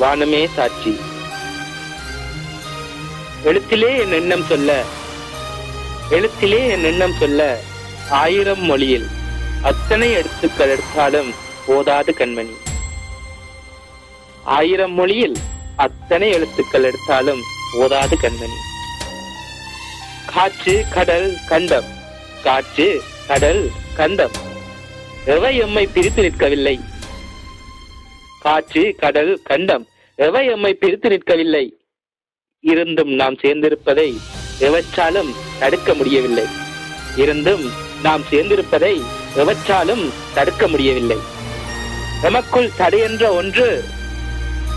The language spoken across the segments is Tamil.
வானமே சாட்சி. எழுத்திலே என் எண்ணம் சொல்ல எழுத்திலே என் எண்ணம் சொல்ல ஆயிரம் மொழியில் அத்தனை எழுத்துக்கள் எடுத்தாலும் போதாது கண்மணி. ஆயிரம் மொழியில் அத்தனை எழுத்துக்கள் எடுத்தாலும் போதாது கண்மணி. காற்று கடல் கண்டம். காற்று கடல் கண்டம். எவை எம்மை பிரித்து நிற்கவில்லை? காற்று கடல் கண்டம் எவை எம்மை பிரித்து நிற்கவில்லை? இருந்தும் நாம் சேர்ந்திருப்பதை எவற்றாலும் தடுக்க முடியவில்லை. இருந்தும் நாம் சேர்ந்திருப்பதை எவற்றாலும் தடுக்க முடியவில்லை. எமக்குள் தடையென்ற ஒன்று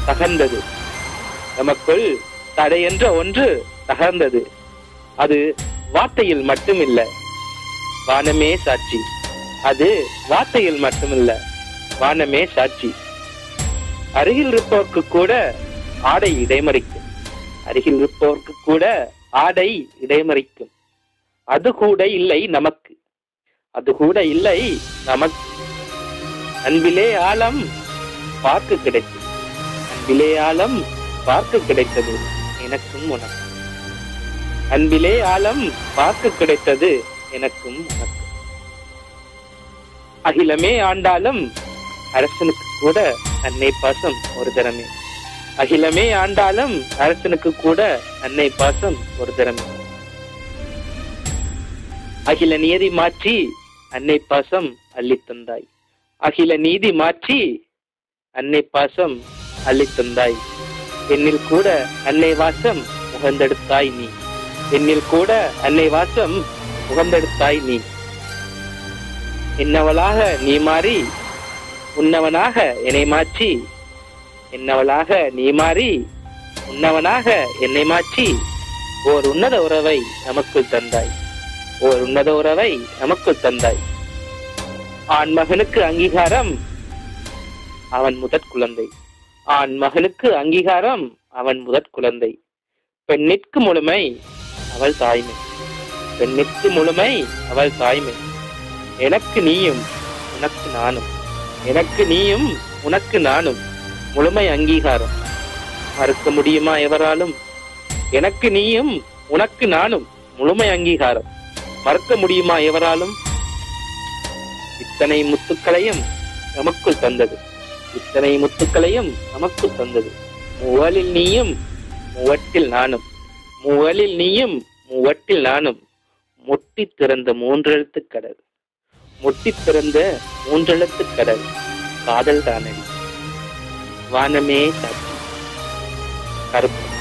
தகர்ந்தது. எமக்குள் தடையென்ற ஒன்று தகர்ந்தது. அது வார்த்தையில் மட்டுமில்ல. வானமே சாட்சி. அது வார்த்தையில் மட்டுமில்ல. வானமே சாட்சி. அருகில் இருப்பவர்க்கு கூட ஆடை இடைமறிக்கும். அருகில் இருப்பவர்க்கு கூட ஆடை இடைமறிக்கும். அது கூட இல்லை நமக்கு. அது கூட இல்லை நமக்கு. அன்பிலே ஆழம் பார்க்க கிடைத்தது. அன்பிலே ஆழம் பார்க்க கிடைத்தது எனக்கும் உனக்கு. அன்பிலே ஆழம் பார்க்க கிடைத்தது எனக்கும் உனக்கு. அகிலமே ஆண்டாலும் அரசனுக்கு கூட அன்னை பாசம் ஒரு தரமே அகிலமே ஆண்டாலும் அரசனுக்கு கூட அன்னை பாசம் ஒரு தரமே அகில நியதி மாற்றி அன்னை பாசம் அள்ளி தந்தாய். அகில நீதி மாற்றி அன்னை பாசம் அள்ளி தந்தாய். என்னில் கூட அன்னை வாசம் முகந்தெடுத்தாய் நீ. என்னில் கூட அன்னை வாசம் முகந்தெடுத்தாய் நீ. என்னவளாக நீ மாறி உன்னவனாக என்னை மாற்றி. என்னவளாக நீ மாறி உன்னவனாக என்னை மாற்றி. ஓர் உன்னத உறவை நமக்குள் தந்தாய். ஓர் உன்னத உறவை நமக்குள் தந்தாய். ஆண் மகனுக்கு அங்கீகாரம் அவன் முதற் குழந்தை. ஆண் மகனுக்கு அங்கீகாரம் அவன் முதற் குழந்தை. பெண்ணிற்கு முழுமை அவள் தாய்மை. பெண்ணிற்கு முழுமை அவள் தாய்மை. எனக்கு நீயும் உனக்கு நானும். எனக்கு நீயும் உனக்கு நானும் முழுமை அங்கீகாரம். மறுக்க முடியுமா எவராலும்? எனக்கு நீயும் உனக்கு நானும் முழுமை அங்கீகாரம். மறுக்க முடியுமா எவராலும்? இத்தனை முத்துக்களையும் நமக்குள் தந்தது. இத்தனை முத்துக்களையும் நமக்குள் தந்தது. முவலில் நீயும் முவட்டில் நானும். முவலில் நீயும் முவட்டில் நானும். முட்டி திறந்த மூன்றெழுத்து கடல். முட்டி பிறந்த மூன்றெழுத்து கடல் காதல் தானே வானமே கருப்பு.